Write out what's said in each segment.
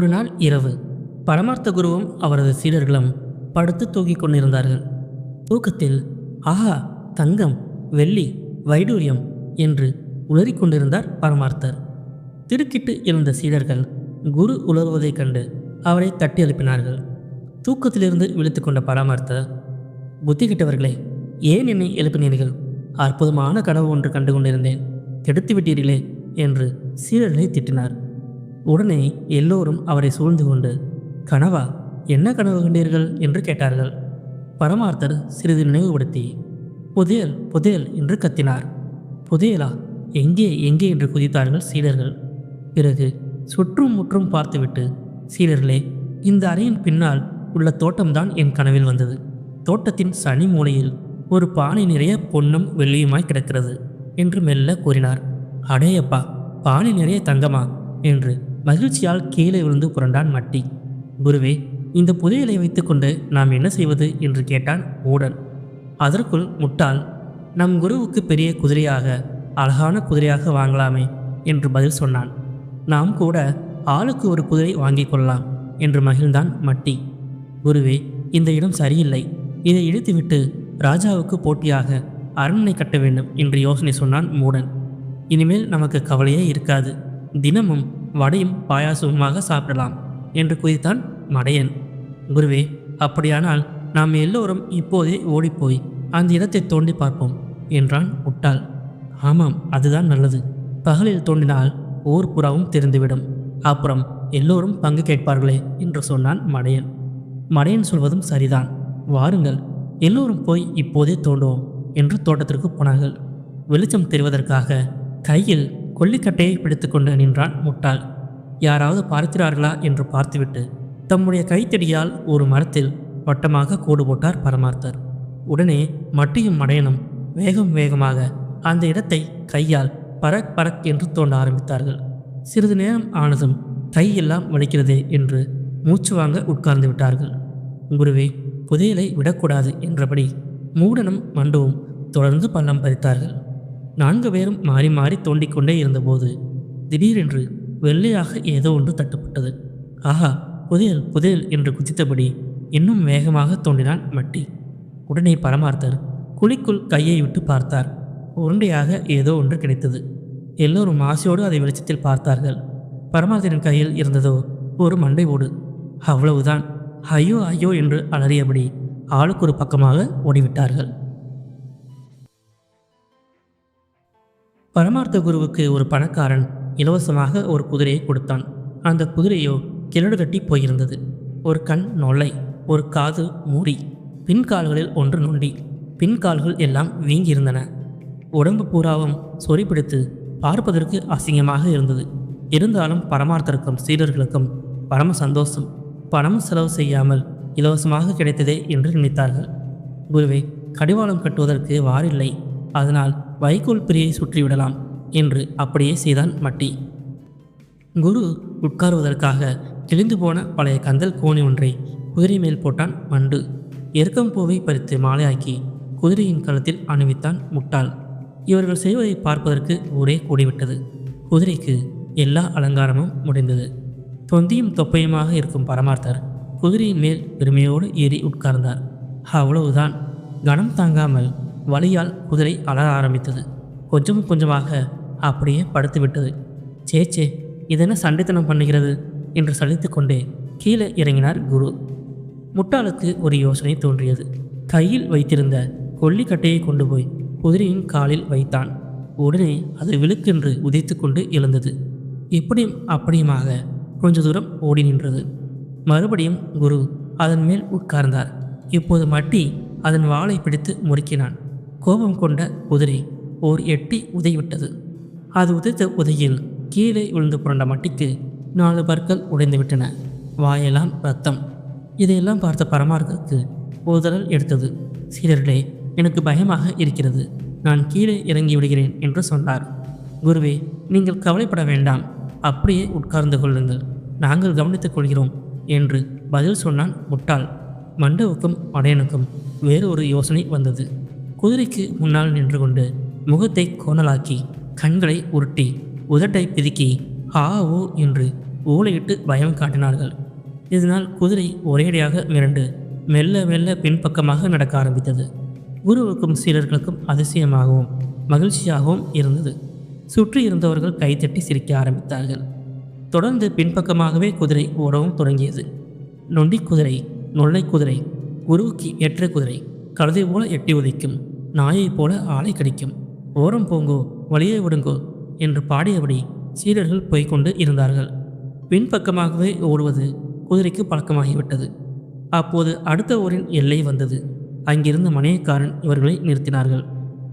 ஒரு நாள் இரவு பரமார்த்த குருவும் அவரது சீடர்களும் படுத்து தூங்கிக் கொண்டிருந்தார்கள். தூக்கத்தில் ஆஹா தங்கம் வெள்ளி வைடூரியம் என்று உளறிக்கொண்டிருந்தார் பரமார்த்தர். திடுக்கிட்டு எழுந்த சீடர்கள் குரு உலர்வதைக் கண்டு அவரை தட்டி எழுப்பினார்கள். தூக்கத்திலிருந்து விழித்து கொண்ட பரமார்த்தர் புத்தி கிட்டவர்களே ஏன் என்னை எழுப்பினீர்கள்? அற்புதமான கனவு ஒன்று கண்டு கொண்டிருந்தேன். கெடுத்து விட்டீர்களே என்று சீடர்களை திட்டினார். உடனே எல்லோரும் அவரை சூழ்ந்து கொண்டு கனவா என்ன கனவு கண்டீர்கள்? என்று கேட்டார்கள். பரமார்த்தர் சிறிது நினைவுபடுத்தி புதையல் புதையல் என்று கத்தினார். புதையலா? எங்கே எங்கே? என்று குதித்தார்கள் சீடர்கள். பிறகு சுற்றும் முற்றும் பார்த்துவிட்டு சீடர்களே இந்த அறையின் பின்னால் உள்ள தோட்டம்தான் என் கனவில் வந்தது. தோட்டத்தின் சனி மூலையில் ஒரு பானை நிறைய பொன்னும் வெள்ளியுமாய் கிடக்கிறது என்று மெல்ல கூறினார். அடேயப்பா பானை நிறைய தங்கமா? என்று மகிழ்ச்சியால் கீழே விழுந்து புரண்டான் மட்டி. குருவே இந்த புதையலை வைத்துக்கொண்டு நாம் என்ன செய்வது? என்று கேட்டான் ஊடன் அதற்குள் முட்டாள் நம் குருவுக்கு பெரிய குதிரையாக அழகான குதிரையாக வாங்கலாமே என்று பதில் சொன்னான். நாம் கூட ஆளுக்கு ஒரு குதிரை வாங்கிக் கொள்ளலாம் என்று மகிழ்ந்தான் மட்டி. குருவே இந்த இடம் சரியில்லை. இதை இழுத்துவிட்டு ராஜாவுக்கு போட்டியாக அரண்மனை கட்ட வேண்டும் என்று யோசனை சொன்னான் மூடன். இனிமேல் நமக்கு கவலையே இருக்காது. தினமும் வடையும் பாயாசமுமாக சாப்பிடலாம் என்று குதித்தான் மடையன். குருவே அப்படியானால் நாம் எல்லோரும் இப்போதே ஓடிப்போய் அந்த இடத்தை தோண்டி பார்ப்போம் என்றான் முட்டாள். ஆமாம் அதுதான் நல்லது. பகலில் தோண்டினால் ஊர் புறாவும் தெரிந்துவிடும். அப்புறம் எல்லோரும் பங்கு கேட்பார்களே என்று சொன்னான் மடையன். மடையன் சொல்வதும் சரிதான். வாருங்கள் எல்லோரும் போய் இப்போதே தோண்டுவோம் என்று தோட்டத்திற்கு போனார்கள். வெளிச்சம் தெரிவதற்காக கையில் கொல்லிக்கட்டையை பிடித்துக்கொண்டு நின்றான் முட்டாள். யாராவது பார்க்கிறார்களா என்று பார்த்துவிட்டு தம்முடைய கைத்தடியால் ஒரு மரத்தில் வட்டமாக கோடு போட்டார் பரமார்த்தர். உடனே மட்டியும் மடையனும் வேகம் வேகமாக அந்த இடத்தை கையால் பரக் பரக் என்று தோண்ட ஆரம்பித்தார்கள். சிறிது நேரம் ஆனதும் கையெல்லாம் வலிக்கிறதே என்று மூச்சு வாங்க உட்கார்ந்து விட்டார்கள். குருவே புதையலை விடக்கூடாது என்றபடி மூடனும் மண்டுவும் தொடர்ந்து பள்ளம் பறித்தார்கள் நான்கு பேரும் மாறி மாறி தோண்டிக்கொண்டே இருந்தபோது திடீரென்று வெள்ளையாக ஏதோ ஒன்று தட்டுப்பட்டது. ஆஹா புதையல் புதையல் என்று குதித்தபடி இன்னும் வேகமாக தோண்டினான் மட்டி. உடனே பரமார்த்தர் குழிக்குள் கையை விட்டு பார்த்தார். உருண்டையாக ஏதோ ஒன்று கிடைத்தது. எல்லோரும் ஆசையோடு அதை வெளிச்சத்தில் பார்த்தார்கள். பரமார்த்தரின் கையில் இருந்ததோ ஒரு மண்டை ஓடு. அவ்வளவுதான். ஐயோ ஐயோ என்று அலறியபடி ஆளுக்கு ஒரு பக்கமாக ஓடிவிட்டார்கள். பரமார்த்த குருவுக்கு ஒரு பணக்காரன் இலவசமாக ஒரு குதிரையை கொடுத்தான். அந்த குதிரையோ கிழடு கட்டி போயிருந்தது. ஒரு கண் நொல்லை ஒரு காது மூடி பின்கால்களில் ஒன்று நொண்டி பின்கால்கள் எல்லாம் வீங்கியிருந்தன. உடம்பு பூராவும் சொறி பிடித்து பார்ப்பதற்கு அசிங்கமாக இருந்தது. இருந்தாலும் பரமார்த்தருக்கும் சீடர்களுக்கும் பரம சந்தோஷம் பணம் செலவு செய்யாமல் இலவசமாக கிடைத்ததே என்று நினைத்தார்கள். குருவே கடிவாளம் கட்டுவதற்கு வாரில்லை. அதனால் வைக்கோல் பிரியை சுற்றிவிடலாம் என்று அப்படியே செய்தான் மட்டி. குரு உட்காருவதற்காக கிழிந்து போன பழைய கந்தல் கோணி ஒன்றை குதிரை மேல் போட்டான் மண்டு. எருக்கம் பூவை பறித்து மாலையாக்கி குதிரையின் கழுத்தில் அணிவித்தான் முட்டாள். இவர்கள் செய்வதை பார்ப்பதற்கு ஊரே கூடிவிட்டது. குதிரைக்கு எல்லா அலங்காரமும் முடிந்தது. தொந்தியும் தொப்பையுமாக இருக்கும் பரமார்த்தர் குதிரையின் மேல் பெருமையோடு ஏறி உட்கார்ந்தார். அவ்வளவுதான். கனம் தாங்காமல் வலியால் குதிரை அலற ஆரம்பித்தது. கொஞ்சம் கொஞ்சமாக அப்படியே படுத்துவிட்டது. சே சே இதென்ன சண்டைத்தனம் பண்ணுகிறது? என்று சலித்துக்கொண்டே கீழே இறங்கினார் குரு. முட்டாளுக்கு ஒரு யோசனை தோன்றியது. கையில் வைத்திருந்த கொல்லிக்கட்டையை கொண்டு போய் குதிரையின் காலில் வைத்தான். உடனே அது விழுக்கென்று உதைத்து கொண்டு எழுந்தது. இப்படியும் அப்படியுமாக கொஞ்ச தூரம் ஓடி நின்றது. மறுபடியும் குரு அதன் மேல் உட்கார்ந்தார். இப்போது மட்டி அதன் வாளை பிடித்து முறுக்கினான். கோபம் கொண்ட குதிரை ஓர் எட்டி உதைவிட்டது. அது உதைத்த உதையில் கீழே விழுந்து புரண்ட மட்டிக்கு நாலு பற்கள் உடைந்துவிட்டன. வாயெல்லாம் ரத்தம். இதையெல்லாம் பார்த்த பரமார்க்கு ஓதலல் எடுத்தது. சீரர்களே எனக்கு பயமாக இருக்கிறது. நான் கீழே இறங்கி விடுகிறேன் என்று சொன்னார். குருவே நீங்கள் கவலைப்பட வேண்டாம். அப்படியே உட்கார்ந்து கொள்ளுங்கள். நாங்கள் கவனித்துக் கொள்கிறோம் என்று பதில் சொன்னான் முட்டாள். மண்டவுக்கும் மடையனுக்கும் வேறு ஒரு யோசனை வந்தது. குதிரைக்கு முன்னால் நின்று கொண்டு முகத்தை கோணலாக்கி கண்களை உருட்டி உதட்டை பிதுக்கி ஆ ஓ என்று ஓலையிட்டு பயம் காட்டினார்கள். இதனால் குதிரை ஒரேடியாக மிரண்டு மெல்ல மெல்ல பின்பக்கமாக நடக்க ஆரம்பித்தது. குருவுக்கும் சீடர்களுக்கும் அதிசயமாகவும் மகிழ்ச்சியாகவும் இருந்தது. சுற்றி இருந்தவர்கள் கைத்தட்டி சிரிக்க ஆரம்பித்தார்கள். தொடர்ந்து பின்பக்கமாகவே குதிரை ஓடவும் தொடங்கியது. நொண்டி குதிரை நொல்லை குதிரை குருவுக்கு ஏற்ற குதிரை கழுதை போல எட்டி உதைக்கும் நாயைப் போல ஆளை கடிக்கும். ஓரம் போங்கோ வழியே விடுங்கோ என்று பாடியபடி சீடர்கள் போய்க்கொண்டு இருந்தார்கள். பின்பக்கமாகவே ஓடுவது குதிரைக்கு பழக்கமாகிவிட்டது. அப்போது அடுத்த ஊரின் எல்லை வந்தது. அங்கிருந்த மனையக்காரன் இவர்களை நிறுத்தினார்கள்.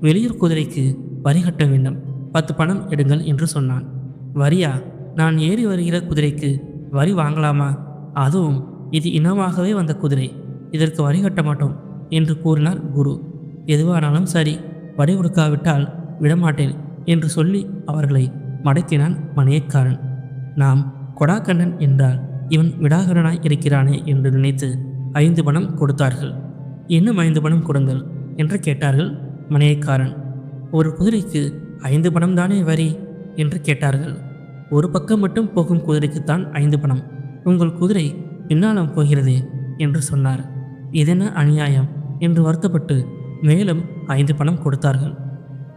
வெளியூர் குதிரைக்கு வரி கட்ட வேண்டும். பத்து பணம் எடுங்கள் என்று சொன்னான். வரியா? நான் ஏறி வருகிற குதிரைக்கு வரி வாங்கலாமா? அதுவும் இது இனமாகவே வந்த குதிரை. இதற்கு வரி கட்ட மாட்டோம் என்று கூறினார் குரு. எதுவானாலும் சரி வரி கொடுக்காவிட்டால் விடமாட்டேன் என்று சொல்லி அவர்களை மடக்கினான் மணியக்காரன். நாம் கொடாக்கண்ணன் என்றால் இவன் விடாகரனாய் இருக்கிறானே என்று நினைத்து ஐந்து பணம் கொடுத்தார்கள். இன்னும் ஐந்து பணம் கொடுங்கள் என்று கேட்டார்கள் மணியக்காரன். ஒரு குதிரைக்கு ஐந்து பணம் தானே வரி? என்று கேட்டார்கள். ஒரு பக்கம் மட்டும் போகும் குதிரைக்குத்தான் ஐந்து பணம். உங்கள் குதிரை பின்னாலம் போகிறதே என்று சொன்னார். இதென்ன அநியாயம்? என்று வருத்தப்பட்டு மேலும் ஐந்து பணம் கொடுத்தார்கள்.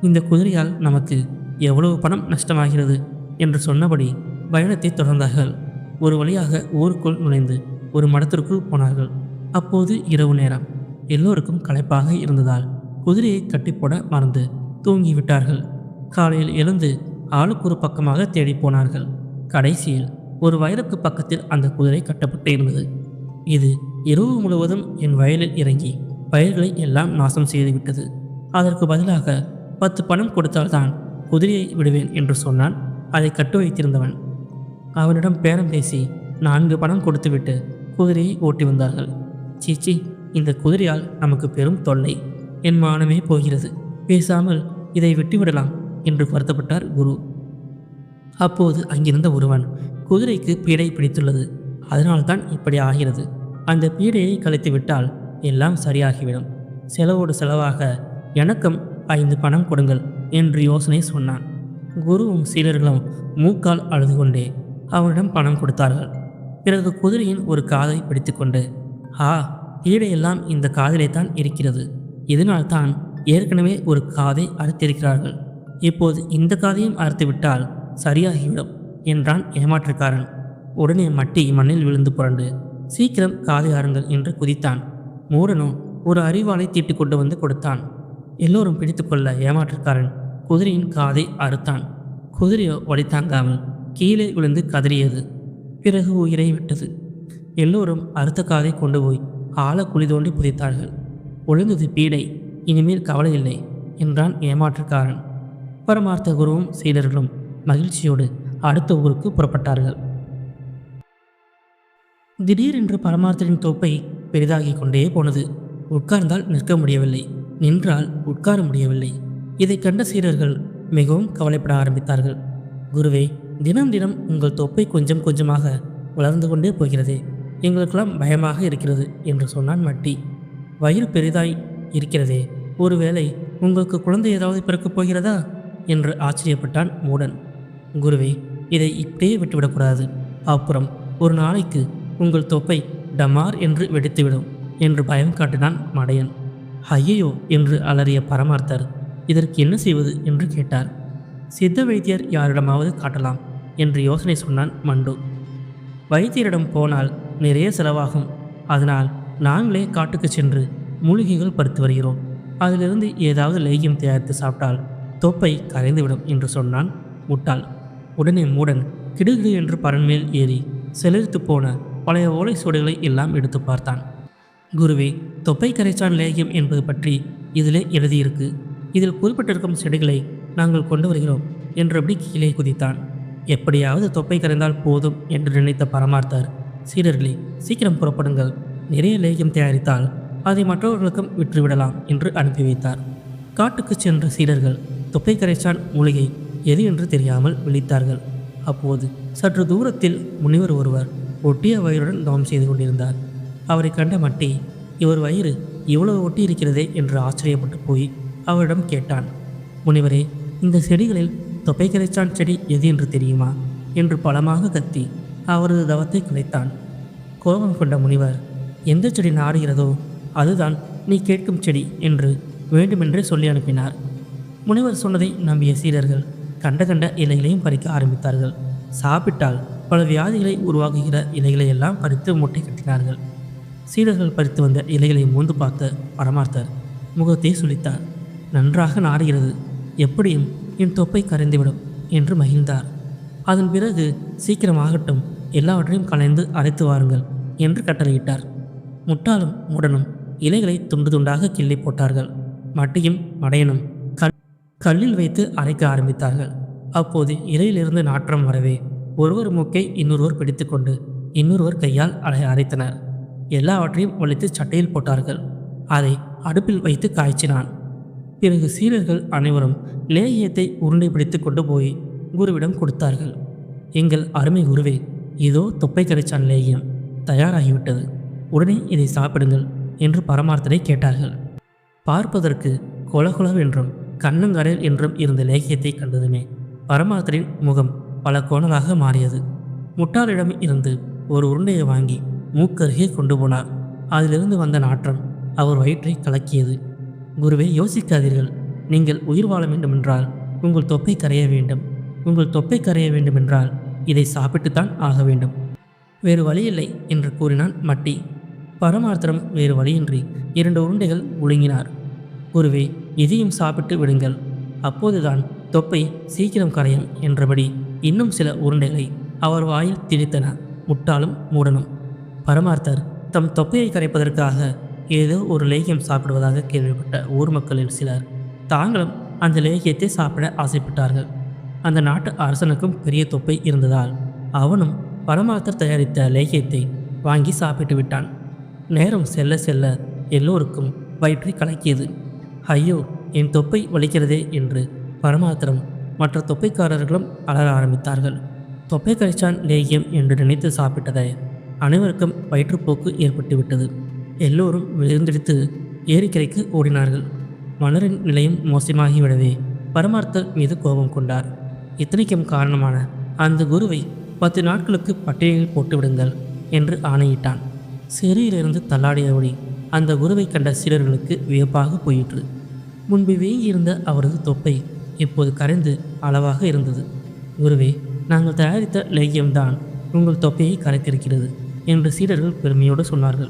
இந்த குதிரையால் நமக்கு எவ்வளவு பணம் நஷ்டமாகிறது என்று சொன்னபடி பயணத்தை தொடர்ந்தார்கள். ஒரு வழியாக ஊருக்குள் நுழைந்து ஒரு மடத்திற்குள் போனார்கள். அப்போது இரவு நேரம். எல்லோருக்கும் களைப்பாக இருந்ததால் குதிரையை கட்டிப்போட மறந்து தூங்கிவிட்டார்கள். காலையில் எழுந்து ஆளுக்கு ஒரு பக்கமாக தேடி போனார்கள். கடைசியில் ஒரு வயலுக்கு பக்கத்தில் அந்த குதிரை கட்டப்பட்டு இருந்தது. இது இரவு முழுவதும் என் வயலில் இறங்கி பயிர்களை எல்லாம் நாசம் செய்துவிட்டது. அதற்கு பதிலாக பத்து பணம் கொடுத்தால்தான் குதிரையை விடுவேன் என்று சொன்னான். அதை கட்டு வைத்திருந்தவன். அவனிடம் பேரம் பேசி நான்கு பணம் கொடுத்துவிட்டு குதிரையை ஓட்டி வந்தார்கள். சீச்சி இந்த குதிரையால் நமக்கு பெரும் தொல்லை. என் மானமே போகிறது. பேசாமல் இதை விட்டுவிடலாம் என்று வருத்தப்பட்டார் குரு. அப்போது அங்கிருந்த ஒருவன் குதிரைக்கு பீடை பிடித்துள்ளது. அதனால்தான் இப்படி ஆகிறது. அந்த பீடையை கழித்து விட்டால் எல்லாம் சரியாகிவிடும். செலவோடு செலவாக எனக்கும் ஐந்து பணம் கொடுங்கள் என்று யோசனை சொன்னான். குருவும் சீடர்களும் மூக்கால் அழுது கொண்டே அவனிடம் பணம் கொடுத்தார்கள். பிறகு குதிரையின் ஒரு காதை பிடித்துக்கொண்டு ஆ ஈடையெல்லாம் இந்த காதிலே தான் இருக்கிறது. இதனால்தான் ஏற்கனவே ஒரு காதை அறுத்திருக்கிறார்கள். இப்போது இந்த காதையும் அறுத்துவிட்டால் சரியாகிவிடும் என்றான் ஏமாற்றுக்காரன். உடனே மட்டி மண்ணில் விழுந்து புரண்டு சீக்கிரம் காதை ஆறுங்கள் என்று குதித்தான். மூடனும் ஒரு அறிவாளை தீட்டி கொண்டு வந்து கொடுத்தான். எல்லோரும் பிடித்துக்கொள்ள ஏமாற்றுக்காரன் குதிரையின் காதை அறுத்தான். குதிரையோ வழித்தாங்காமல் கீழே விழுந்து கதறியது. பிறகு உயிரை விட்டது. எல்லோரும் அறுத்த காதை கொண்டு போய் ஆழ குழி தோண்டி புதைத்தார்கள். ஒழுந்தது பீடை இனிமேல் கவலை இல்லை என்றான் ஏமாற்றுக்காரன். பரமார்த்த குருவும் சீடர்களும் மகிழ்ச்சியோடு அடுத்த ஊருக்கு புறப்பட்டார்கள். திடீரென்று பரமார்த்தரின் தோப்பை பெரிதாகிக் கொண்டே போனது. உட்கார்ந்தால் நிற்க முடியவில்லை. நின்றால் உட்கார முடியவில்லை. இதை கண்ட சீரர்கள் மிகவும் கவலைப்பட ஆரம்பித்தார்கள். குருவே தினம் தினம் உங்கள் தொப்பை கொஞ்சம் கொஞ்சமாக வளர்ந்து கொண்டே போகிறதே. எங்களுக்கெல்லாம் பயமாக இருக்கிறது என்று சொன்னான் மட்டி. வயிறு பெரிதாய் இருக்கிறதே. ஒருவேளை உங்களுக்கு குழந்தை ஏதாவது பிறக்கப் போகிறதா? என்று ஆச்சரியப்பட்டான் மூடன். குருவே இதை இப்படியே விட்டுவிடக்கூடாது அப்புறம் ஒரு நாளைக்கு உங்கள் தொப்பை டமார் என்று வெடித்துவிடும் என்று பயம் காட்டினான் மடையன். ஐயையோ என்று அலறிய பரமார்த்தர் இதற்கு என்ன செய்வது என்று கேட்டார். சித்த வைத்தியர் யாரிடமாவது காட்டலாம் என்று யோசனை சொன்னான் மண்டு. வைத்தியரிடம் போனால் நிறைய செலவாகும். அதனால் நாங்களே காட்டுக்கு சென்று மூலிகைகள் பறித்து வருகிறோம். அதிலிருந்து ஏதாவது லேகியம் தயாரித்து சாப்பிட்டால் தொப்பை கரைந்துவிடும் என்று சொன்னான் முட்டாள். உடனே மூடன் கிடுகிடு என்று பரன்மேல் ஏறி செலுத்து போன பழைய ஓலை சுவடுகளை எல்லாம் எடுத்து பார்த்தான். குருவே தொப்பை கரைச்சான் லேகியம் என்பது பற்றி இதிலே எழுதியிருக்கு. இதில் குறிப்பிட்டிருக்கும் செடிகளை நாங்கள் கொண்டு வருகிறோம் என்றபடி கீழே குதித்தான். எப்படியாவது தொப்பை கரைந்தால் போதும் என்று நினைத்த பரமார்த்தார். சீடர்களே சீக்கிரம் புறப்படுங்கள். நிறைய லேகியம் தயாரித்தால் அதை மற்றவர்களுக்கும் விற்றுவிடலாம் என்று அனுப்பி வைத்தார். காட்டுக்கு சென்ற சீடர்கள் தொப்பை கரைச்சான் மூலிகை எது என்று தெரியாமல் விழித்தார்கள். அப்போது சற்று தூரத்தில் முனிவர் ஒருவர் ஒட்டிய வயிறுடன் தவம் செய்து கொண்டிருந்தார். அவரை கண்ட மட்டி இவர் வயிறு இவ்வளவு ஒட்டி இருக்கிறதே என்று ஆச்சரியப்பட்டு போய் அவரிடம் கேட்டான். முனிவரே இந்த செடிகளில் தொப்பைக்கரைச்சான் செடி எது என்று தெரியுமா? என்று பலமாக கத்தி அவரது தவத்தை குலைத்தான். கோபம் கொண்ட முனிவர் எந்த செடி நாடுகிறதோ அதுதான் நீ கேட்கும் செடி என்று வேண்டுமென்றே சொல்லி அனுப்பினார். முனிவர் சொன்னதை நம்பிய சீடர்கள் கண்ட கண்ட இலைகளையும் பறிக்க ஆரம்பித்தார்கள். சாப்பிட்டால் பல வியாதிகளை உருவாக்குகிற இலைகளை எல்லாம் பறித்து முட்டை கட்டினார்கள். சீடர்கள் பறித்து வந்த இலைகளை மூந்து பார்த்த பரமார்த்தர் முகத்தை சுளித்தார் நன்றாக நாடுகிறது எப்படியும் என் தொப்பை கரைந்துவிடும் என்று மகிழ்ந்தார். அதன் பிறகு சீக்கிரமாகட்டும் எல்லாவற்றையும் கலைந்து அரைத்து வாருங்கள் என்று கட்டளையிட்டார். முட்டாளும் முடனும் இலைகளை துண்டு துண்டாக கிள்ளி போட்டார்கள். மட்டியும் மடையனும் கல் கல்லில் வைத்து அரைக்க ஆரம்பித்தார்கள். அப்போது இலையிலிருந்து நாற்றம் வரவே ஒருவர் மூக்கை இன்னொருவர் பிடித்துக்கொண்டு இன்னொருவர் கையால் அதை அரைத்தனர். எல்லாவற்றையும் ஒழித்து சட்டையில் போட்டார்கள். அதை அடுப்பில் வைத்து காய்ச்சினான். பிறகு சீடர்கள் அனைவரும் லேகியத்தை உருண்டை பிடித்து கொண்டு போய் குருவிடம் கொடுத்தார்கள். எங்கள் அருமை குருவே இதோ தொப்பை கரைச்சான் லேகியம். தயாராகிவிட்டது. உடனே இதை சாப்பிடுங்கள் என்று பரமார்த்தனை கேட்டார்கள். பார்ப்பதற்கு கொலகுலவென்றும் கண்ணங்கரையில் என்றும் இருந்த லேகியத்தை கண்டதுமே பரமார்த்தரின் முகம் பல கோணலாக மாறியது. முட்டாளிடம் இருந்து ஒரு உருண்டையை வாங்கி மூக்கருகே கொண்டு போனார். அதிலிருந்து வந்த நாற்றம் அவர் வயிற்றை கலக்கியது. குருவே யோசிக்காதீர்கள். நீங்கள் உயிர் வாழ வேண்டுமென்றால் உங்கள் தொப்பை கரைய வேண்டும். உங்கள் தொப்பை கரைய வேண்டுமென்றால் இதை சாப்பிட்டுத்தான் ஆக வேண்டும். வேறு வழியில்லை என்று கூறினான் மட்டி. பரமார்த்தரம் வேறு வழியின்றி இரண்டு உருண்டைகள் ஒழுங்கினார். குருவே இதையும் சாப்பிட்டு விடுங்கள். அப்போதுதான் தொப்பை சீக்கிரம் கரையும் என்றபடி இன்னும் சில உருண்டைகளை அவர் வாயில் திணித்தன முட்டாளும் மூடனும். பரமார்த்தர் தம் தொப்பையை கரைப்பதற்காக ஏதோ ஒரு லேகியம் சாப்பிடுவதாக கேள்விப்பட்ட ஊர் மக்களில் சிலர் தாங்களும் அந்த லேகியத்தை சாப்பிட ஆசைப்பட்டார்கள். அந்த நாட்டு அரசனுக்கும் பெரிய தொப்பை இருந்ததால் அவனும் பரமார்த்தர் தயாரித்த லேகியத்தை வாங்கி சாப்பிட்டு விட்டான். நேரம் செல்ல செல்ல எல்லோருக்கும் வயிற்றை கலக்கியது. ஐயோ என் தொப்பை வலிக்கிறதே என்று பரமாத்திரம் மற்ற தொப்பைக்காரர்களும் அலர ஆரம்பித்தார்கள். தொப்பை கரைச்சான் லேகியம் என்று நினைத்து சாப்பிட்டதை அனைவருக்கும் வயிற்றுப்போக்கு ஏற்பட்டுவிட்டது எல்லோரும் விழுந்தெடுத்து ஏரிக்கரைக்கு ஓடினார்கள். மலரின் நிலையும் மோசமாகிவிடவே பரமார்த்தர் மீது கோபம் கொண்டார். இத்தனைக்கும் காரணமான அந்த குருவை பத்து நாட்களுக்கு பட்டியலில் போட்டுவிடுங்கள் என்று ஆணையிட்டான். சிறையிலிருந்து தள்ளாடியபடி அந்த குருவை கண்ட சீடர்களுக்கு வியப்பாக போயிற்று. முன்பு வேங்கியிருந்த அவரது தொப்பை இப்போது கரைந்து அளவாக இருந்தது. குருவே நாங்கள் தயாரித்த லேகியம்தான் உங்கள் தொப்பையை கரைத்திருக்கிறது என்று சீடர்கள் பெருமையோடு சொன்னார்கள்.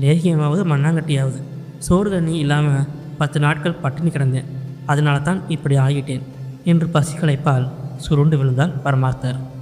லேகியமாவது மண்ணாங்கட்டியாவது. சோறு தண்ணி இல்லாமல் பத்து நாட்கள் பட்டினி கிடந்தேன். அதனால தான் இப்படி ஆகிட்டேன் என்று பசி களைப்பால் சுருண்டு விழுந்தால் பரமாத்தார்